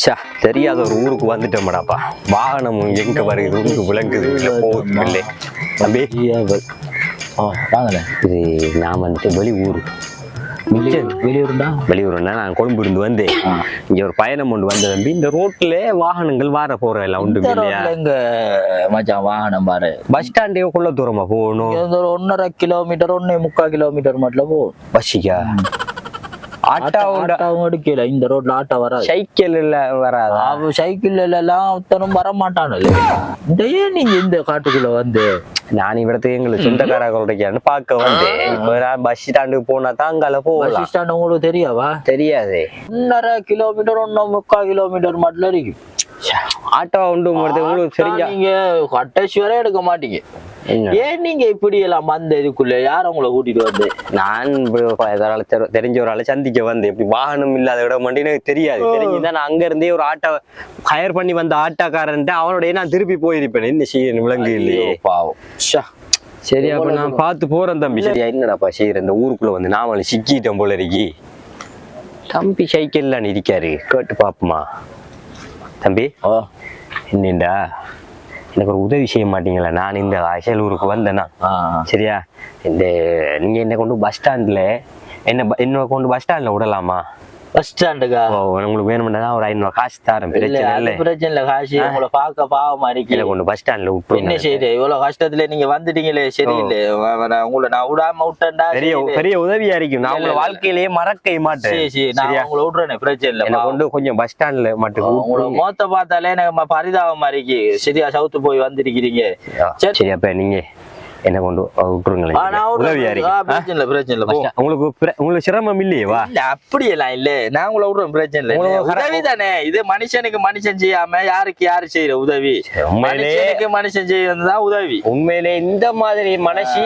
ச்சா, தெரியாத ஒரு ஊருக்கு வந்துட்டோம்டாப்பா. வாகனம் எங்க வருது ஊருக்கு விளங்குது. இல்ல போகுது இல்லை தம்பி. ஆ வாங்கண்ணே. இது நான் வந்துட்டு வெளி ஊர் வெளியூர் வெளியூர்டா வெளியூர்னா நான் கொழும்பு இருந்து வந்தேன். இங்க ஒரு பயணம் கொண்டு வந்த தம்பி. இந்த ரோட்ல வாகனங்கள் வார போற எல்லாம் உண்டு இல்லையா? எங்க மச்சான் வாகனம் பாரு பஸ் ஸ்டாண்டே கொள்ள தூரமா போகணும்? ஒரு ஒன்னரை கிலோமீட்டர் ஒன்னே முக்கால் கிலோமீட்டர் மட்டும் போ பஸ்ஸிக்கா? ஆட்டாவும் எடுக்கல இந்த ரோட்ல ஆட்டோ வராது. சைக்கிள் இல்ல வராதா? அவ சைக்கிள் எல்லாம் ஒருத்தனும் வர மாட்டானுல்ல இந்த ஏன் நீங்க இந்த காட்டுக்குள்ள வந்து. நான் இவரத்துக்கு எங்களுக்கு சொந்தக்காரர்களுடையான்னு பார்க்க வந்தேன். இப்ப நான் பஸ் ஸ்டாண்டுக்கு போனா தான் அங்கால பஸ் போகலாம். ஸ்டாண்ட் உங்களுக்கு தெரியாவா தெரியாதே. ஒன்னரை கிலோமீட்டர் ஒன்னே முக்கால் கிலோமீட்டர் மட்டும் இருக்கு ஆட்டோ உண்டு உங்களுக்கு தெரிஞ்சா. நீங்க கட்டேசி வரை எடுக்க மாட்டீங்க? ஏன் நீங்க இப்படி எல்லாம் வந்த இதுக்குள்ள? யார் உங்களை கூட்டிட்டு வந்து? நான் இப்ப ஒரு ஆளை தெரி- தெரிஞ்ச ஒரு ஆளை சந்திக்க வந்தேன். இப்படி வாகனம் இல்லாத மட்டும் எனக்கு தெரியாது. தெரிஞ்சுதான் நான் அங்க இருந்தே ஒரு ஆட்டோ ஹயர் பண்ணி வந்த ஆட்டோக்காரன்ட்டு அவனோடய நான் திருப்பி போயிருப்பேன். என்ன செய்ய விளங்கு இல்லையே. பாவம். ஷா. சரி அப்ப நான் பார்த்து போறேன் தம்பி. சரியா என்னடாப்பா செய்யற இந்த ஊருக்குள்ள வந்து நாமளும் சிக்கிட்டோம் போல இருக்கி. தம்பி சைக்கிள்ல இருக்காரு. கேட்டு பாப்போமா. தம்பி ஓ, என்னண்டா எனக்கு ஒரு உதவி செய்ய மாட்டீங்களா. நான் இந்த அசலூருக்கு வந்தேன்னா சரியா? இந்த நீங்க என்ன கொண்டு பஸ் ஸ்டாண்ட்ல என்ன என்ன கொண்டு பஸ் ஸ்டாண்ட்ல விடலாமா? பஸ் ஸ்டாண்டுக்கா உங்களுக்கு வேணும்னா ஒரு ஐநூறு காசு தரேன். இல்ல பிரச்சனை இல்லை. பிரச்சனை இல்ல காசி உங்களை பார்க்க பாவமா என்ன இருக்கு கொண்டு பஸ் ஸ்டாண்ட்ல என்ன விட்டுருங்க. செய்யுது இவ்வளவு கஷ்டத்துல நீங்க வந்துட்டீங்களே சரியில்லை. உங்களை நான் விடாம விட்டேன்டா பெரிய. பெரிய உதவியா இருக்கும். நான் உங்களை. வாழ்க்கையிலேயே மறக்க மாட்டேன். சரி சரி. நான்? உங்களை விடுறேனே பிரச்சனை இல்ல என்ன. கொண்டு கொஞ்சம் பஸ் ஸ்டாண்ட்ல மட்டும். மோத்த பார்த்தாலே எனக்கு பரிதாபமா இருக்கு. சரியா சவுத்து போய் வந்திருக்கிறீங்க. சரி. சரி அப்ப நீங்க. என்ன கொண்டு விட்டுருங்களேன். உதவியா? பிரச்சனை இல்ல பிரச்சனை உங்களுக்கு உங்களுக்கு சிரமம் இல்லையே வா இல்ல அப்படியெல்லாம் இல்ல நான் உங்களை விடுறேன் பிரச்சனை இல்ல உதவி தானே இது மனுஷனுக்கு மனுஷன் செய்யாம யாருக்கு யாரு செய்யற உதவி மனுஷனுக்கு மனுஷன் செய்யறதுதான் உதவி உண்மையிலே இந்த மாதிரி மனசி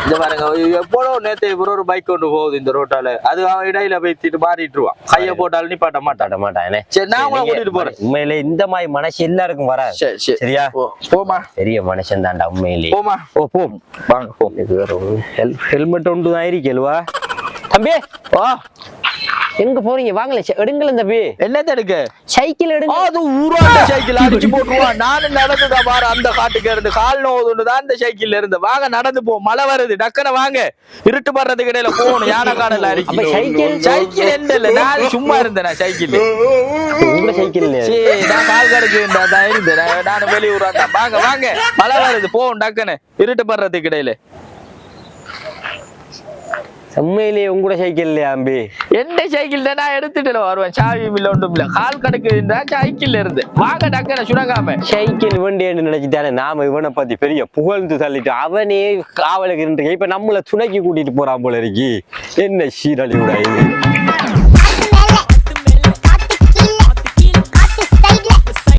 இந்த பாருங்க எப்போதோ நேத்து ஒரு பைக் கொண்டு போகுது இந்த ரோட்டால அது இடையில போய் மாறிட்டுருவான் கைய போட்டாலும் நிப்பாட்ட மாட்டான் தட மாட்டானே சரி நான் உங்களை கூட்டிட்டு போறேன் உண்மையிலே இந்த மாதிரி மனசு எல்லாருக்கும் வராது சரி சரி சரியா. போமா பெரிய மனுஷன் தான்டா உண்மையிலே போமா போம் வாங்க போம் இது வேற ஹெல்மெட் ஒன்று தான் இருக்கேல்வா தம்பி வா எங்க போறீங்க? வாங்கல எடுங்களேன் தம்பி என்ன தடுக்க சைக்கிள் எடுங்க. அது ஊராண்ட சைக்கிள் அடிச்சு போட்டுருவான் நானும் நடந்துதான் பாரு அந்த காட்டுக்கு இருந்து. கால் நோவுதுன்னு தான் அந்த சைக்கிள்ல இருந்து. வாங்க நடந்து போ. மழை வருது. டக்குன வாங்க. இருட்டு படுறதுக்கு இடையில போகணும். யானை காடல அப்ப அடிக்கி சைக்கிள் சைக்கிள் என்ன இல்ல. நான் சும்மா இருந்தேன் நான் சைக்கிள் உங்க சைக்கிள் சரி நான் கால் கடைக்கு தான் இருந்தேன்? நான் நானும் வெளியூரா தான். வாங்க வாங்க. மழை வருது. போகும் டக்குன்னு இருட்டு படுறதுக்கு இடையில. உண்மையிலேயே உங்களோட சைக்கிள் இல்லையா அம்பி? எந்த சைக்கிள் தான் நான் எடுத்துட்டு வருவேன். சாவி இல்ல ஒன்றும் இல்ல. கால் கடைக்கு இருந்தா சைக்கிள்ல இருந்து. வாங்க டக்குன சுணங்காம சைக்கிள் வண்டின்னு நினைச்சுட்டானே நாம இவனை பத்தி பெரிய புகழ்ந்து தள்ளிட்டு அவனே காவலுக்கு இருந்து இப்ப நம்மள துணைக்கு கூட்டிட்டு போறான் போல இருக்கி. என்ன சீரழிவுடா இது?